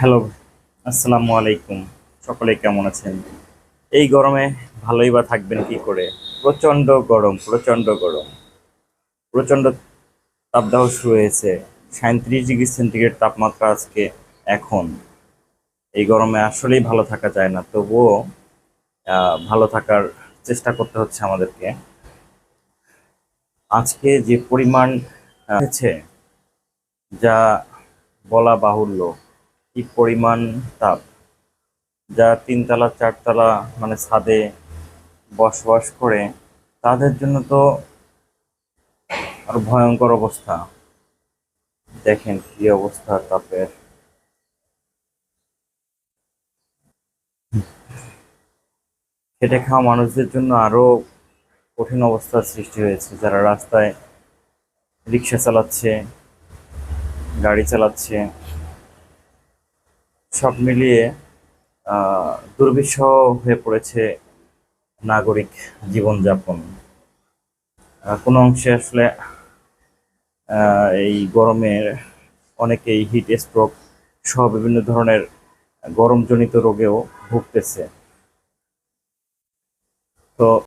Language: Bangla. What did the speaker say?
হ্যালো, আসসালামু আলাইকুম। সকলে কেমন আছেন? এই গরমে ভালোই বা থাকবেন কি করে? প্রচণ্ড গরম প্রচণ্ড গরম। প্রচণ্ড তাপদাহ শুরু হয়েছে। সাঁত্রিশ ডিগ্রি সেন্টিগ্রেড তাপমাত্রা আজকে এখন। এই গরমে আসলেই ভালো থাকা যায় না, তবুও ভালো থাকার চেষ্টা করতে হচ্ছে আমাদেরকে। আজকে যে পরিমাণ হয়েছে, যা বলা বাহুল্য কি পরিমাণ তাপ? যা তিনতলা, চারতলা মানে ছাদে বসবাস করে, তাদের জন্য তো আরও ভয়ঙ্কর অবস্থা। দেখেন কি অবস্থা তাপের। খেটে খাওয়া মানুষদের জন্য আরও কঠিন অবস্থার সৃষ্টি হয়েছে। যারা রাস্তায় রিক্সা চালাচ্ছে, গাড়ি চালাচ্ছে সব মিলিয়ে দুর্বিষহ হয়ে পড়েছে নাগরিক জীবনযাপন। কোনো অংশে আসলে এই গরমের অনেকেই হিট স্ট্রোক সহ বিভিন্ন ধরনের গরমজনিত রোগেও ভুগতেছে। তো